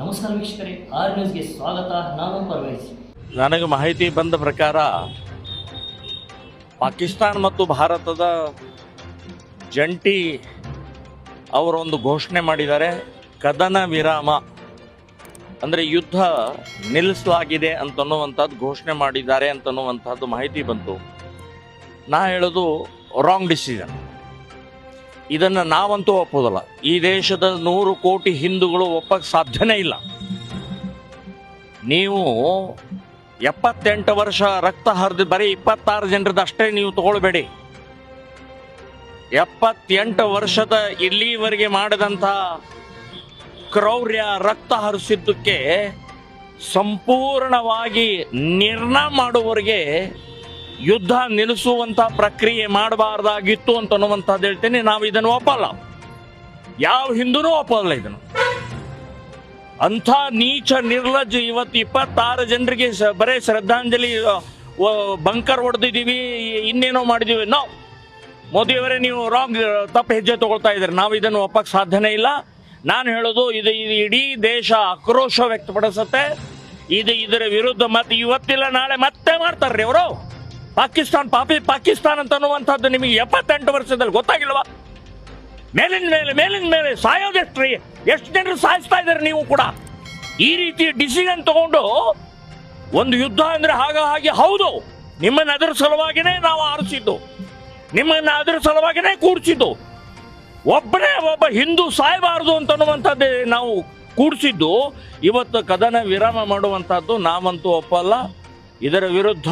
ನಮಸ್ಕಾರ ವೀಕ್ಷಕರೇ, ಆರ್ ನ್ಯೂಸ್ಗೆ ಸ್ವಾಗತ, ನಾನು ಪರ್ವೇಜ್. ನನಗೆ ಮಾಹಿತಿ ಬಂದ ಪ್ರಕಾರ ಪಾಕಿಸ್ತಾನ ಮತ್ತು ಭಾರತದ ಜಂಟಿ ಅವರೊಂದು ಘೋಷಣೆ ಮಾಡಿದ್ದಾರೆ, ಕದನ ವಿರಾಮ, ಅಂದರೆ ಯುದ್ಧ ನಿಲ್ಲಿಸಲಾಗಿದೆ ಅಂತನ್ನುವಂಥದ್ದು ಘೋಷಣೆ ಮಾಡಿದ್ದಾರೆ ಅಂತನ್ನುವಂಥದ್ದು ಮಾಹಿತಿ ಬಂತು. ನಾ ಹೇಳೋದು ರಾಂಗ್ ಡಿಸಿಷನ್ ಇದನ್ನು ನಾವಂತೂ ಒಪ್ಪೋದಲ್ಲ. ಈ ದೇಶದ ನೂರು ಕೋಟಿ ಹಿಂದೂಗಳು ಒಪ್ಪಕ್ಕೆ ಸಾಧ್ಯನೇ ಇಲ್ಲ. ನೀವು ಎಪ್ಪತ್ತೆಂಟು ವರ್ಷ ರಕ್ತ ಹರಿದು ಬರೀ ಇಪ್ಪತ್ತಾರು ಜನರದ್ದು ಅಷ್ಟೇ ನೀವು ತಗೊಳ್ಬೇಡಿ. ಎಪ್ಪತ್ತೆಂಟು ವರ್ಷದ ಇಲ್ಲಿವರೆಗೆ ಮಾಡಿದಂಥ ಕ್ರೌರ್ಯ ರಕ್ತ ಹರಿಸಿದ್ದಕ್ಕೆ ಸಂಪೂರ್ಣವಾಗಿ ನಿರ್ಣಯ ಮಾಡುವವರೆಗೆ ಯುದ್ಧ ನಿಲ್ಲಿಸುವಂತ ಪ್ರಕ್ರಿಯೆ ಮಾಡಬಾರ್ದಾಗಿತ್ತು ಅಂತ ಅನ್ನುವಂಥದ್ದು ಹೇಳ್ತೇನೆ. ನಾವು ಇದನ್ನು ಒಪ್ಪಲ್ಲ. ಯಾವ ಹಿಂದೂನೂ ಒಪ್ಪಲ್ಲ ಇದನ್ನು. ಅಂಥ ನೀಚ ನಿರ್ಲಜ್ಜ ಇವತ್ತು ಇಪ್ಪತ್ತಾರು ಜನರಿಗೆ ಬರೇ ಶ್ರದ್ಧಾಂಜಲಿ ಬಂಕರ್ ಹೊಡೆದಿದ್ದೀವಿ, ಇನ್ನೇನೋ ಮಾಡಿದೀವಿ ನಾವು ಮೋದಿಯವರೇ ನೀವು ರಾಂಗ್, ತಪ್ಪು ಹೆಜ್ಜೆ ತಗೊಳ್ತಾ ಇದ್ದಾರೆ. ನಾವು ಇದನ್ನು ಒಪ್ಪಕ್ಕೆ ಸಾಧ್ಯನೇ ಇಲ್ಲ. ನಾನು ಹೇಳೋದು, ಇದು ಇದು ಇಡೀ ದೇಶ ಆಕ್ರೋಶ ವ್ಯಕ್ತಪಡಿಸುತ್ತೆ. ಇದು ಇದರ ವಿರುದ್ಧ ಮತ್ತೆ ಇವತ್ತಿಲ್ಲ, ನಾಳೆ ಮತ್ತೆ ಮಾಡ್ತಾರ್ರಿ ಅವರು. ಪಾಕಿಸ್ತಾನ್ ಪಾಪಿ ಪಾಕಿಸ್ತಾನ್ ಅಂತ ಅನ್ನುವಂಥದ್ದು ನಿಮಗೆ ಎಪ್ಪತ್ತೆಂಟು ವರ್ಷದಲ್ಲಿ ಗೊತ್ತಾಗಿಲ್ವಾ? ಮೇಲಿನ ಮೇಲೆ ಮೇಲಿನ ಮೇಲೆ ಸಾಯೋದೆಷ್ಟು ರೀ ಎಷ್ಟು ಜನರು ಸಾಯಿಸ್ತಾ ಇದ್ದಾರೆ ನೀವು ಕೂಡ? ಈ ರೀತಿ ಡಿಸಿಷನ್ ತಗೊಂಡು ಒಂದು ಯುದ್ಧ ಅಂದ್ರೆ ಹಾಗ ಹಾಗೆ ಹೌದು. ನಿಮ್ಮನ್ನ ಅದರ ಸಲುವಾಗಿನೇ ನಾವು ಆರಿಸಿದ್ದು. ನಿಮ್ಮನ್ನ ಅದರ ಸಲುವಾಗಿನೇ ಕೂಡಿಸಿದ್ದು. ಒಬ್ಬನೇ ಒಬ್ಬ ಹಿಂದೂ ಸಾಯಬಾರದು ಅಂತನ್ನುವಂಥದ್ದೇ ನಾವು ಕೂಡಿಸಿದ್ದು. ಇವತ್ತು ಕದನ ವಿರಾಮ ಮಾಡುವಂಥದ್ದು ನಾವಂತೂ ಒಪ್ಪಲ್ಲ. ಇದರ ವಿರುದ್ಧ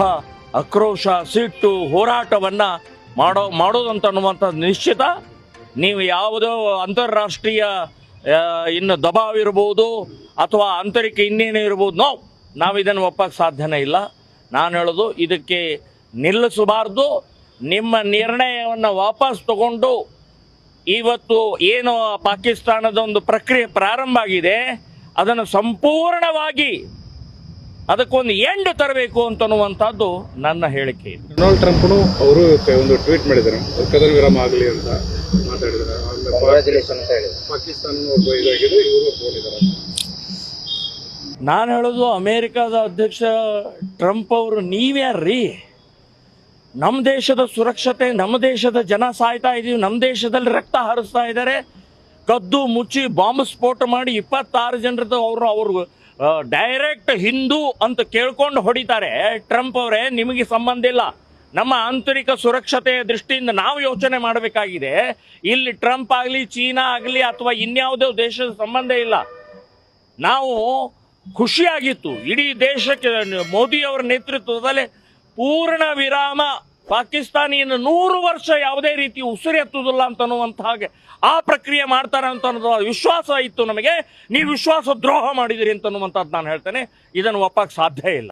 ಆಕ್ರೋಶ, ಸಿಟ್ಟು, ಹೋರಾಟವನ್ನ ಮಾಡೋ, ಮಾಡೋದಂತ ಅನ್ನುವಂಥದ್ದು ನಿಶ್ಚಿತ. ನೀವು ಯಾವುದೋ ಅಂತಾರಾಷ್ಟ್ರೀಯ ಇನ್ನು ದಬಾವ್ ಇರ್ಬೋದು ಅಥವಾ ಆಂತರಿಕ ಇನ್ನೇನು ಇರ್ಬೋದು. ನೋ ನಾವು ಇದನ್ನು ಒಪ್ಪಕ್ಕೆ ಸಾಧ್ಯನೇ ಇಲ್ಲ. ನಾನು ಹೇಳೋದು, ಇದಕ್ಕೆ ನಿಲ್ಲಿಸಬಾರ್ದು. ನಿಮ್ಮ ನಿರ್ಣಯವನ್ನು ವಾಪಸ್ ತಗೊಂಡು ಇವತ್ತು ಏನು ಪಾಕಿಸ್ತಾನದ ಒಂದು ಪ್ರಕ್ರಿಯೆ ಪ್ರಾರಂಭ ಆಗಿದೆ, ಅದನ್ನು ಸಂಪೂರ್ಣವಾಗಿ ಅದಕ್ಕೊಂದು ಎಂಡ್ ತರಬೇಕು ಅಂತನ್ನುವಂಥದ್ದು ನನ್ನ ಹೇಳಿಕೆ ಇದೆ. ಡೊನಾಲ್ಡ್ ಟ್ರಂಪ್ನು ಅವರು ಒಂದು ಟ್ವೀಟ್ ಮಾಡಿದ್ದಾರೆ. ಕದನ ವಿರಾಮ ಆಗಲಿ ಅಂತ ಮಾತಾಡಿದ್ದಾರೆ. ಆಮೇಲೆ ಅಂತ ಹೇಳಿದ್ರು. ಪಾಕಿಸ್ತಾನ ಒಬ್ಬ ಇದಾಗಿದೆ ಇವರು ಒಪ್ಕೊಂಡಿದ್ದಾರೆ ನಾನು ಹೇಳೋದು ಅಮೇರಿಕಾದ ಅಧ್ಯಕ್ಷ ಟ್ರಂಪ್ ಅವರು ನೀವ್ಯಾರ್ರಿ ನಮ್ಮ ದೇಶದ ಸುರಕ್ಷತೆ ನಮ್ಮ ದೇಶದ ಜನ ಸಾಯ್ತಾ ಇದೀವಿ ನಮ್ಮ ದೇಶದಲ್ಲಿ ರಕ್ತ ಹರಿಸ್ತಾ ಇದ್ದಾರೆ. ಕದ್ದು ಮುಚ್ಚಿ ಬಾಂಬ್ ಸ್ಫೋಟ ಮಾಡಿ ಇಪ್ಪತ್ತಾರು ಜನರದ್ದು ಅವರು ಅವರು ಡೈರೆಕ್ಟ್ ಹಿಂದೂ ಅಂತ ಕೇಳ್ಕೊಂಡು ಹೊಡಿತಾರೆ. ಟ್ರಂಪ್ ಅವರೇ, ನಿಮಗೆ ಸಂಬಂಧ ಇಲ್ಲ. ನಮ್ಮ ಆಂತರಿಕ ಸುರಕ್ಷತೆಯ ದೃಷ್ಟಿಯಿಂದ ನಾವು ಯೋಚನೆ ಮಾಡಬೇಕಾಗಿದೆ. ಇಲ್ಲಿ ಟ್ರಂಪ್ ಆಗಲಿ, ಚೀನಾ ಆಗಲಿ ಅಥವಾ ಇನ್ಯಾವುದೋ ದೇಶದ ಸಂಬಂಧ ಇಲ್ಲ. ನಾವು ಖುಷಿಯಾಗಿತ್ತು. ಇಡೀ ದೇಶಕ್ಕೆ ಮೋದಿ ಅವರ ನೇತೃತ್ವದಲ್ಲಿ ಪೂರ್ಣ ವಿರಾಮ ಪಾಕಿಸ್ತಾನ ಇನ್ನು ನೂರು ವರ್ಷ ಯಾವುದೇ ರೀತಿ ಉಸಿರೆತ್ತುವುದಿಲ್ಲ ಅಂತ ಅನ್ನುವಂಥ ಹಾಗೆ ಆ ಪ್ರಕ್ರಿಯೆ ಮಾಡ್ತಾರೆ ಅಂತ ಅನ್ನೋದು ವಿಶ್ವಾಸ ಇತ್ತು ನಮಗೆ. ನೀವು ವಿಶ್ವಾಸ ದ್ರೋಹ ಮಾಡಿದಿರಿ ಅಂತ ಅನ್ನುವಂಥದ್ದು ನಾನು ಹೇಳ್ತೇನೆ. ಇದನ್ನು ಒಪ್ಪಕ್ಕೆ ಸಾಧ್ಯ ಇಲ್ಲ.